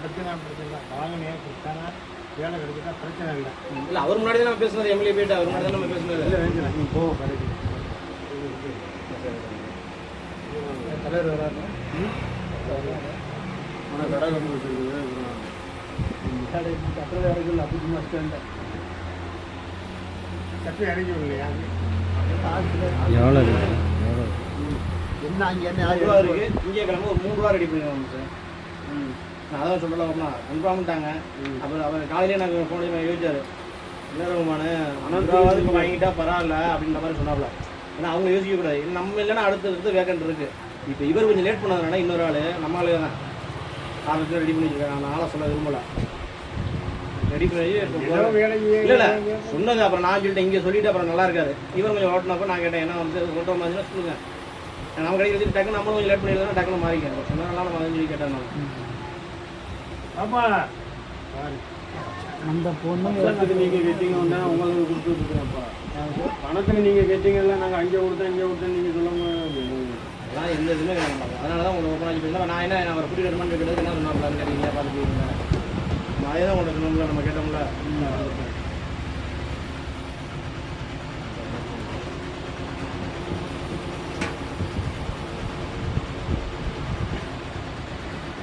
நான் பிரச்சனை இல்லை வாங்கினேன் கொடுத்தாங்க வேலை கிடைச்சிட்டா பிரச்சனை இல்லை. இல்ல அவர் முன்னாடி தான் நம்ம பேசுனது எம்எல்ஏ போயிட்டு அவர் முன்னாடி தான் நம்ம பேசுனது. இல்லை வேண்டியது நீ போ கடைக்கு. தலைவர் வராது ஆனால் கடை கட்டி வச்சிருக்குது கடை கட்டுறது இறக்கல அப்படி சும்மா ஸ்டாண்ட் கட்டி இறக்கி இல்லையா எவ்வளோ இருக்கு? என்ன அங்கே என்ன? இருக்கு. இங்கே கிளம்ப ஒரு மூணு ரூபா ரெடி பண்ணிடுவோம் சார். ம். நான் அதான் சொல்லலாம் கன்ஃபார்ம்ட்டாங்க அப்புறம் அவர் காலையிலே எனக்கு ஃபோன் பண்ணி யோசிச்சாரு. நேரமான அனந்தாவது இப்போ வாங்கிட்டா பரவாயில்ல அப்படின்ற மாதிரி சொன்னாப்ல. ஏன்னா அவங்க யோசிக்க கூடாது. இல்ல நம்ம இல்லைன்னா அடுத்து அடுத்து வேக்கண்ட் இருக்கு. இப்போ இவர் கொஞ்சம் லேட் பண்ணதுனால இன்னொரு ஆள் நம்ம ஆளு தான் ஆரம்பத்தில் ரெடி பண்ணி வச்சிருக்காங்க நான் ஆளை சொல்ல விரும்பல. ரெடி பண்ணி இல்ல இல்ல. சொன்னது அப்புறம் நான் சொல்லிட்டேன் இங்க சொல்லிட்டு அப்புறம் நல்லா இருக்காது இவர் கொஞ்சம் ஓட்டினப்ப நான் கேட்டேன் என்ன வந்து சொல்ற மாதிரி சொல்லுங்க. நம்ம கடைக்கு வச்சுட்டு டக்குனு நம்மளும் கொஞ்சம் லேட் பண்ணிடுறோம் டக்குனு மாறிக்கிறோம் சொன்னதுனால நம்ம சொல்லி கேட்டேன் நான். ஆமா. அந்த பொண்ணு நீங்கள் கேட்டீங்கன்னா உங்களுக்கு கொடுத்துருக்குறேன்ப்பா பணத்துக்கு நீங்கள் கேட்டீங்கல்ல நாங்கள் அங்கே கொடுத்தேன் இங்கே கொடுத்தேன் நீங்கள் சொல்லுங்க அதெல்லாம் எந்த இதுவுமே மாட்டாங்க அதனால தான் உங்களுக்கு ஆகி நான் என்ன அவரை கூட்டிட்டு வரமான்னு கேட்டது என்ன சொன்னாப்ல கேட்டீங்க பார்த்துட்டீங்க நான் தான் உங்கள்ட்ட சொன்னோம்ல நம்ம கேட்டோம்ல.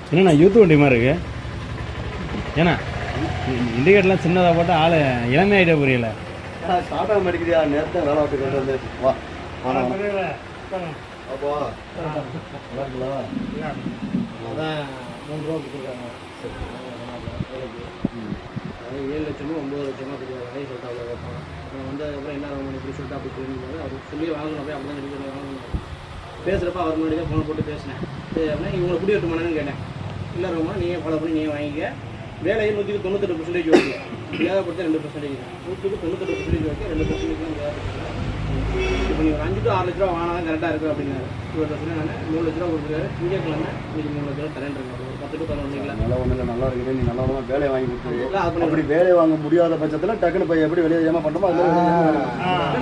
என்னண்ணா யூத் வண்டி மாதிரி இருக்கு? ஏண்ணா இண்டிகேட்டர்லாம் சின்னதாக போட்டு ஆள் இளமையாயிட்ட புரியல. சாப்பிட மாட்டேங்கிறியா நேரத்தை வேலை விட்டு கொண்டு வந்து. வா. அப்போ. அதான் மூணு ரூபா கொடுத்துருக்காங்க. ஏழு லட்சமோ ஒம்பது லட்சமோ கொடுக்குறாங்க சொல்லிட்டு அவ்வளோ வைப்பான் அப்புறம் வந்து அதுக்கப்புறம் என்ன ஆகும் இப்படி சொல்லிட்டு அப்படி தெரிஞ்சு அவர் சொல்லி வாங்கணும் போய் அப்படி தான் பண்ணி வாங்கணும். பேசுகிறப்ப அவர் முன்னாடி தான் ஃபோன் போட்டு பேசினேன். சரி அப்படின்னா இவங்களை குடி வெட்டுமானு கேட்டேன். இல்லை ரொம்ப நீங்கள் ஃபாலோ பண்ணி நீங்கள் வாங்கிக்க. வேலையை நூற்றுக்கு தொண்ணூத்தெட்டு பர்சன்டேஜ் ஓகே தேவைப்படுத்த ரெண்டு பர்சன்டேஜ் நூற்றுக்கு தொண்ணூத்தெட்டு பர்சன்டேஜ் ஓகே ரெண்டு பர்சன்டேஜ் தான் தேவைப்படுது இப்போ நீங்கள் ஒரு அஞ்சு டு ஆறு லட்ச ரூபா வாங்கினா தான் கரெக்டாக இருக்கும் அப்படின்னாரு. இவர் சொன்னேன் நான் மூணு லட்ச ரூபா கொடுக்குறாரு திங்கக்கிழமை இன்னைக்கு மூணு லட்ச ரூபா தரேன் ஒரு பத்து டு பதினொன்று நல்லா இல்ல நல்லா இருக்குது. நீ நல்லா ஒண்ணு வேலையை வாங்கி கொடுத்துரு. அப்படி வேலையை வாங்க முடியாத பட்சத்துல டக்குனு போய் எப்படி வெளியே ஏமா பண்றோமோ அதுல.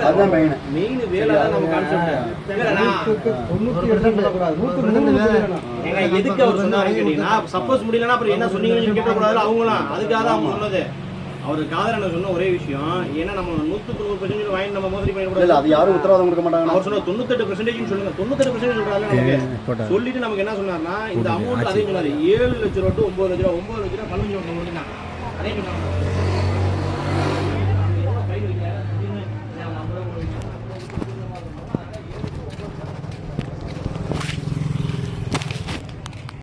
அதுதான் மெயின் மெயின் வேலை தான் நம்ம கான்செப்ட் எதுக்கு அவர் சொன்னாரு கேட்டீங்கன்னா சப்போஸ் முடியலன்னா அப்புறம் என்ன சொன்னீங்கன்னு கேட்கக்கூடாது அவங்களாம். அதுக்காக தான் அவங்க சொன்னது. அவர் காதல் என்ன சொன்ன ஒரே விஷயம். ஏன்னா நம்ம நூற்றுக்கு நூறு பர்சன்டேஜ் வாங்கி நம்ம மோசடி பண்ணிடக்கூடாது. அது யாரும் உத்தரவாதம் கொடுக்க மாட்டாங்க அவர் சொன்ன தொண்ணூத்தெட்டு பர்சன்டேஜ் சொல்லுங்க. தொண்ணூத்தெட்டு பர்சன்டேஜ் போட்டா சொல்லிட்டு நமக்கு என்ன சொன்னார்னா இந்த அமௌண்ட் அதே சொன்னாரு. ஏழு லட்ச ரூபா டு ஒன்பது லட்ச ரூபா ஒன்பது லட்ச ரூபா பதினஞ்சு முடிஞ்சுனா அதே சொன்னாங்க